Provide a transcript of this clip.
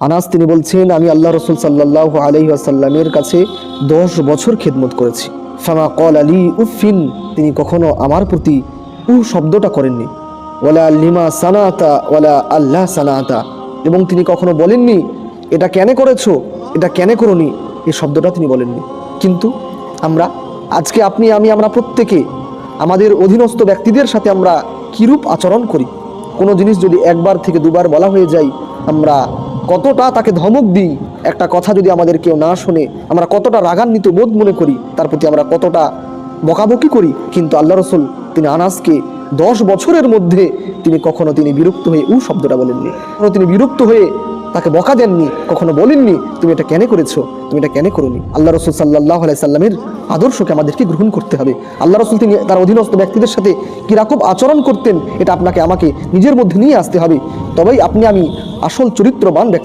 আনাস, তিনি বলছেন, আমি আল্লাহ রসুল সাল্লাহ আলহি আসাল্লামের কাছে দশ বছর খেদমত করেছি। ফামা কল আলী উফিন তিনি কখনো আমার প্রতি উ শব্দটা করেননি। ওয়ালা লিমা সানাতা, ওয়ালা আল্লাহ সানাতা। এবং তিনি কখনো বলেননি, এটা কেন করেছ? এটা কেন করনি? এই শব্দটা তিনি বলেননি। কিন্তু আমরা, আজকে আপনি, আমি, আমরা প্রত্যেকে, আমাদের অধীনস্থ ব্যক্তিদের সাথে আমরা কিরূপ আচরণ করি? কোনো জিনিস যদি একবার থেকে দুবার বলা হয়ে যায়, আমরা কতটা তাকে ধমক দিই? একটা কথা যদি আমাদের কেউ না শোনে, আমরা কতটা রাগান্বিত বোধ মনে করি, তার প্রতি আমরা কতটা বকাবকি করি। কিন্তু আল্লাহ রসুল তিনি আনাসকে দশ বছরের মধ্যে তিনি কখনো তিনি বিরক্ত হয়ে উ শব্দটা বলেননি। কখনো তিনি বিরক্ত হয়ে তাকে বকা দেননি, কখনো বলেননি, তুমি এটা কেন করেছ? তুমি এটা কেন করোনি? আল্লাহ রসুল সাল্লাহ সাল্লামের আদর্শকে আমাদেরকে গ্রহণ করতে হবে। আল্লাহ রসুল তিনি তার অধীনস্থ ব্যক্তিদের সাথে কীরকম আচরণ করতেন, এটা আপনাকে আমাকে নিজের মধ্যে নিয়ে আসতে হবে। তবেই আপনি আমি আসল চরিত্রবান ব্যক্তি।